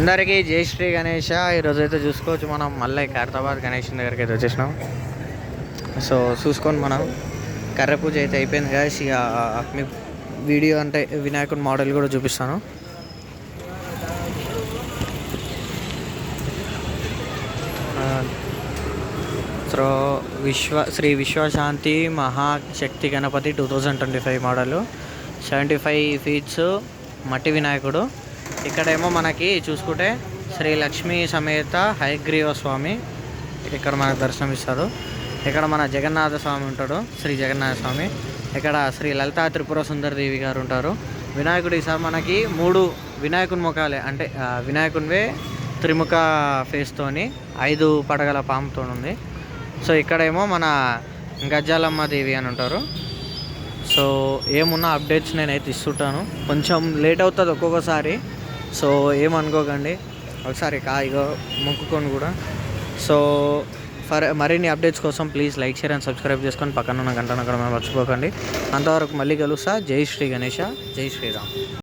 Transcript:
అందరికీ జై శ్రీ గణేష. ఈరోజు అయితే చూసుకోవచ్చు మనం మళ్ళీ ఖైరతాబాద్ గణేష్ దగ్గరికి అయితే వచ్చేసినాం. సో చూసుకొని మనం కర్ర పూజ అయితే అయిపోయింది కదా ఇక మీ వీడియో అంటే వినాయకుడి మోడల్ కూడా చూపిస్తాను. So Vishwa Shri Vishwashanti Mahashakti Ganapati two thousand twenty five model. Seventy five feets మట్టి వినాయకుడు. ఇక్కడేమో మనకి చూసుకుంటే శ్రీ లక్ష్మీ సమేత హయగ్రీవ స్వామి ఇక్కడ మనకు దర్శనం ఇస్తారు ఇక్కడ మన జగన్నాథ స్వామి ఉంటాడు శ్రీ జగన్నాథ స్వామి. ఇక్కడ శ్రీ లలితా త్రిపుర సుందర దేవి గారు ఉంటారు. వినాయకుడు ఈసారి మనకి మూడు వినాయకుని ముఖాలే అంటే వినాయకునివే త్రిముఖ ఫేస్తోని ఐదు పడగల పాముతో ఉంది సో ఇక్కడేమో మన గజ్జాలమ్మ దేవి అని ఉంటారు. సో ఏమున్న అప్డేట్స్ నేనైతే ఇస్తుంటాను. కొంచెం లేట్ అవుతుంది ఒక్కొక్కసారి. సో ఏమనుకోకండి ఒకసారి కాయిగా మొక్కుకొని కూడా. సో ఫర్ మరిన్ని అప్డేట్స్ కోసం please like share and subscribe చేసుకొని పక్కన ఉన్న గంటను నక్కడ మర్చిపోకండి. అంతవరకు మళ్ళీ కలుస్తా. జై శ్రీ గణేష. జై శ్రీరామ్.